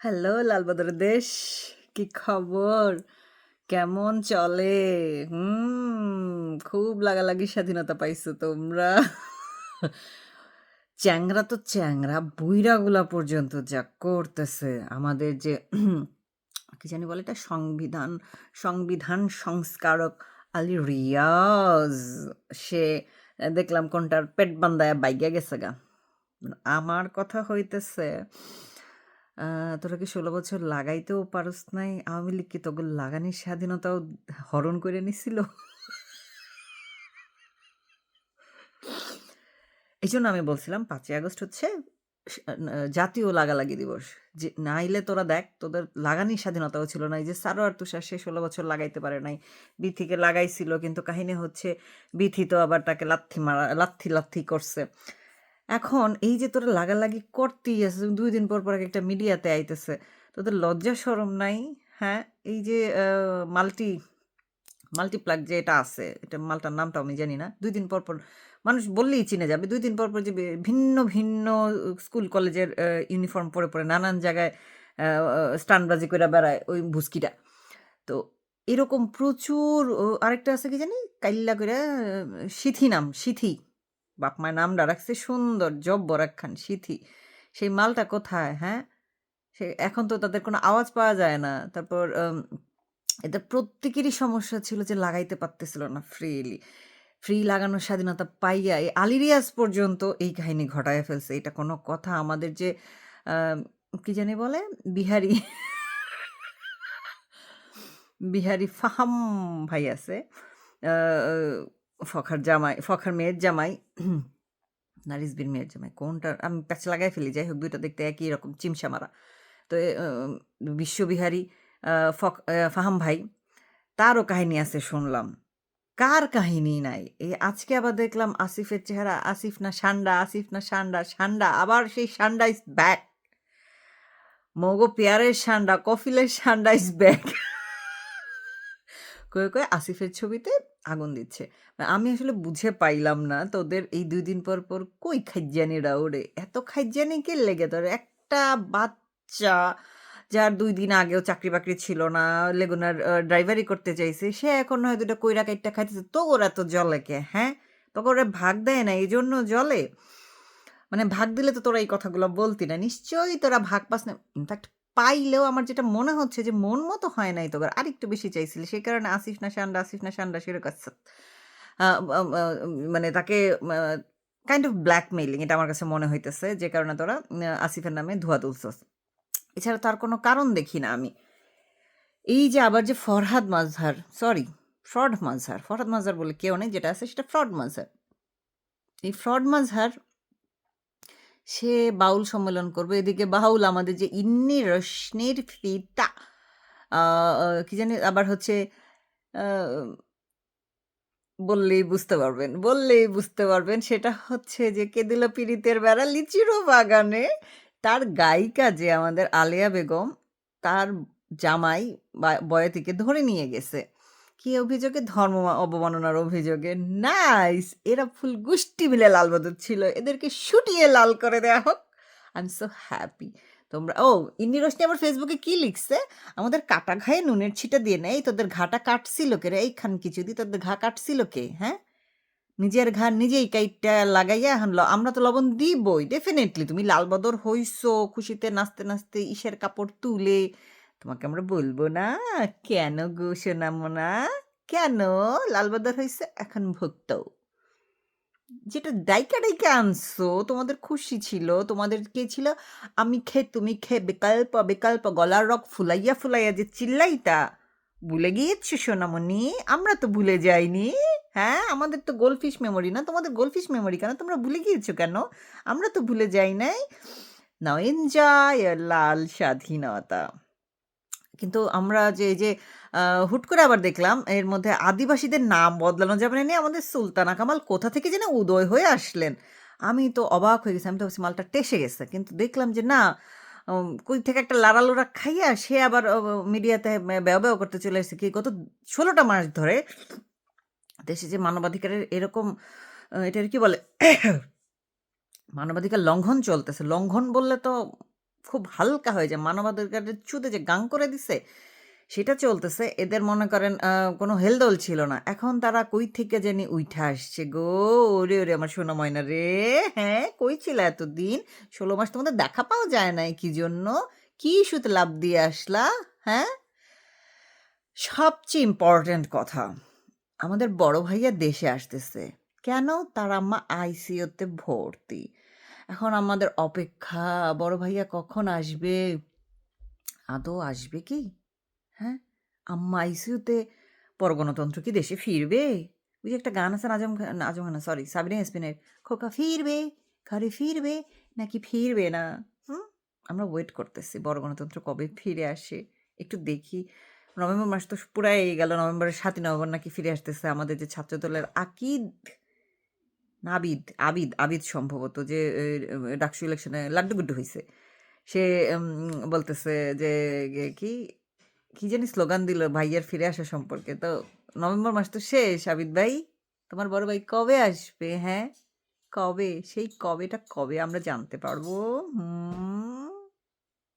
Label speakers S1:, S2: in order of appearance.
S1: Hello লালবাদর দেশ। কি খবর? কেমন চলে? হুম, খুব লাগালাগি স্বাধীনতা পাইছো তোমরা। চ্যাংরা তো চ্যাংরা বুইরাগুলা পর্যন্ত যা করতেছে। আমাদের যে কি জানি বলে এটা? সংবিধান সংবিধান সংস্কারক আলী রিয়াজ। সে, দেখলাম কোনটার পেট বান্দায় বাইগা গেছে গা। আমার কথা হইতেছে তোরা কি ষোলো বছর লাগাইতেও পারস নাই? আওয়ামী লীগ কি তোগুলো লাগানির স্বাধীনতাও হরণ করে নিছিল? এই জন্য আমি বলছিলাম, পাঁচই আগস্ট হচ্ছে জাতীয় লাগালাগি দিবস। যে নাইলে তোরা দেখ, তোদের লাগানির স্বাধীনতাও ছিল না। এই যে সারোয়ার তুষার, সে ষোলো বছর লাগাইতে পারে নাই। বিথিকে লাগাইছিল, কিন্তু কাহিনী হচ্ছে বিথি তো আবার তাকে লাথি মারা, লাথি লাথি করছে। এখন এই যে তোরা লাগালাগি করতেই আছে দুই দিন পর পর এক একটা মিডিয়াতে আইতেছে, তোদের লজ্জা শরম নাই? হ্যাঁ এই যে মাল্টি, মাল্টিপ্লাগ যে এটা আছে, এটা মালটার নামটা আমি জানি না, দুই দিন পর পর, মানুষ বললেই চিনে যাবে, দুই দিন পর পর যে ভিন্ন ভিন্ন স্কুল, কলেজের ইউনিফর্ম পরে পরে নানান জায়গায় স্টানবাজি করে বেড়ায় ওই ভুস্কিটা। তো এরকম প্রচুর আরেকটা আছে কি জানি? কাইল্লা করে সিথি নাম, সিথি। বাপ মায়ের নামটা রাখছে সুন্দর জব্বর একখান সিথি। সেই মালটা কোথায় হ্যাঁ? সে এখন তো তাদের কোনো আওয়াজ পাওয়া যায় না। তারপর এদের প্রত্যেকেরই সমস্যা ছিল যে লাগাইতে পারতেছিল না ফ্রিলি। ফ্রি লাগানোর স্বাধীনতা পাইয়া এই আলিরিয়াস পর্যন্ত এই কাহিনী ঘটায় ফেলছে। এটা কোনো কথা আমাদের যে কি জানি বলে? বিহারি বিহারি ফাহাম ভাই আছে। ফখার জামাই, ফখার মেয়ের জামাই নারিজবির মেয়ের জামাই, কোনটা? আমি প্যাচ লাগাই ফেলি, যাই হোক, দুইটা দেখতে একই রকম চিমসা মারা তো বিশ্ববিহারী ফক ফাহাম ভাই, তারও কাহিনী আছে শুনলাম। কার কাহিনী নাই? এই আজকে আবার দেখলাম আসিফের চেহারা, আসিফ না সান্ডা, আসিফ না সান্ডা সান্ডা, আবার সেই সান্ডা ইজ ব্যাক। মগো পেয়ারের সান্ডা, কফিলের সান্ডা ইজ ব্যাক। কয়ে কয়ে, আসিফের ছবিতে আগুন দিচ্ছে। মানে আমি আসলে বুঝে পাইলাম না তোদের এই দুই দিন পর পর কই খাইজানিরা ওরে? এত খাইজানি কে লেগে তোর একটা বাচ্চা যার দুই দিন আগেও চাকরি বাকরি ছিল না, লেগুনার ড্রাইভারি করতে চাইছে, সে এখন হয় দুটা কইরা কাইটটা খাইতেছে, তো ওরা তো জলে কে হ্যাঁ? তোকে ওরা ভাগ দেয় না এই জন্য জলে মানে ভাগ দিলে তো তোরা এই কথাগুলো বলতি না, নিশ্চয়ই তোরা ভাগ পাস না ইনফ্যাক্ট পাইলেও আমার যেটা মনে হচ্ছে যে, মন মতো হয় নাই তোর আরেকটু বেশি চাইছিলি। সেই কারণে আসিফ না সান্ডা আসিফ না সান্ডা সেরকম মানে তাকে কাইন্ড অফ ব্ল্যাকমেইলিং এটা আমার কাছে মনে হইতেছে। যে কারণে তোরা আসিফের নামে ধোয়া তুলছস। এছাড়া তার কোনো কারণ দেখি না আমি। এই যে আবার যে ফরহাদ মাজহার সরি ফ্রড মাজহার, ফরহাদ মাজহার বলে কেউ নেই, যেটা আছে সেটা ফ্রড মাজহার। এই ফ্রড মাজহার সে বাউল সম্মেলন করবে। এদিকে বাউল আমাদের যে ইন্নি রশ্মির ফিতা কি জানি আবার হচ্ছে বললেই বুঝতে পারবেন, বললেই বুঝতে পারবেন, সেটা হচ্ছে যে কেদিলা পীড়িতের বেড়া লিচিরও বাগানে তার গায়িকা যে আমাদের আলেয়া বেগম, তার জামাই বয়াতিকে ধরে নিয়ে গেছে। কি অভিযোগে? ধর্ম অবমাননার অভিযোগে। নাইস! এরা ফুল গুষ্টি মিলে লাল বদর ছিল। এদেরকে শুটিয়ে লাল করে দেওয়া হোক। আই এম সো হ্যাপি তোমরা ও, ইন্নি রোশনি আমার ফেসবুকে কি লিখছে? আমাদের কাটা ঘায়ে নুনের ছিটা দিয়ে নেই তোদের ঘাটা কাটছিল কে রে? এইখান কিছু দিয়ে তোদের ঘা কাটছিল কে? হ্যাঁ? নিজের ঘা নিজেই কাইটটা লাগাইয়া এখন আমরা তো লবণ দিবই। ডেফিনেটলি তুমি লাল বদর হইছো। খুশিতে নাচতে নাচতে ইসের কাপড় তুলে তোমাকে আমরা বলব না। কেন গো সোনামোনা? কেন লালবাদার বদর হইছে এখন ভুক্ত? যেটা ডাইকা ডাইকা আনছো, তোমাদের খুশি ছিল, তোমাদের কে ছিল? আমি খে তুমি খে বিকল্প বিকল্প গলার রক ফুলাইয়া ফুলাইয়া যে চিল্লাইতা, ভুলে গিয়েছো সোনামণি? আমরা তো ভুলে যাইনি। হ্যাঁ আমাদের তো গোলফিশ মেমোরি না। তোমাদের গোলফিশ মেমোরি কেন? তোমরা ভুলে গিয়েছো কেন? আমরা তো ভুলে যাই নাই। নাও এনজয় লাল স্বাধীনতা। কিন্তু আমরা যে যে হুট করে আবার দেখলাম, এর মধ্যে আদিবাসীদের নাম বদলানো যাবে না নিয়ে আমাদের সুলতানা কামাল কোথা থেকে যেন উদয় হয়ে আসলেন। আমি তো অবাক হয়ে গেছি, আমি তো মালটা টেসে গেছে। কিন্তু দেখলাম যে, না কই থেকে একটা লাড়ালোড়া খাইয়া সে আবার মিডিয়াতে ব্যয় ব্যয় করতে চলে এসেছে। কি গত ষোলোটা মাস ধরে দেশে যে মানবাধিকারের এরকম, এটার কি বলে, মানবাধিকার লঙ্ঘন চলতেছে। লঙ্ঘন বললে তো খুব হালকা হয়ে যায়। মানবাধিকারের ছুতে যে গাং করে দিছে, সেটা চলতেছে। এদের মনে করেন কোনো হেলদোল ছিল না। এখন তারা কই থেকে জানি উইঠা আসছে গো। ওরে ওরে, আমার সোনা ময়না রে। হ্যাঁ কই ছিল এতদিন? ষোলো মাস তোমাদের দেখা পাওয়া যায় নাই, কি জন্য? কি ইস্যুতে লাভ দিয়ে আসলা? হ্যাঁ? সবচেয়ে ইম্পর্ট্যান্ট কথা, আমাদের বড় ভাইয়া দেশে আসতেছে। কেন? তার আম্মা আইসিইউতে ভর্তি। এখন আমাদের অপেক্ষা, বড় ভাইয়া কখন আসবে? আদৌ আসবে কি? হ্যাঁ? আম্মা আইসিইউতে পর গণতন্ত্র কি দেশে ফিরবে? যে একটা গান আছে আজম খান আজম খান সরি সাবিনা ইয়াসমিনের, খোকা ফিরবে, ঘরে ফিরবে, নাকি ফিরবে না? হুম? আমরা ওয়েট করতেছি বড় গণতন্ত্র কবে ফিরে আসে? একটু দেখি। নভেম্বর মাস তো পুরাই গেল, নভেম্বরের সাতই নভেম্বর নাকি ফিরে আসতেছে আমাদের যে ছাত্রদলের আকিদ নাবিদ আবিদ আবিদ সম্ভবত যে ডাকসু ইলেকশনে লাড্ডু গুড্ডু হয়েছে সে বলতেছে যে কি কি জানি স্লোগান দিল ভাইয়ার ফিরে আসা সম্পর্কে। তো নভেম্বর মাস তো শেষ, আবিদ ভাই। তোমার বড় ভাই কবে আসবে হ্যাঁ? কবে? সেই কবেটা কবে আমরা জানতে পারব? হুম।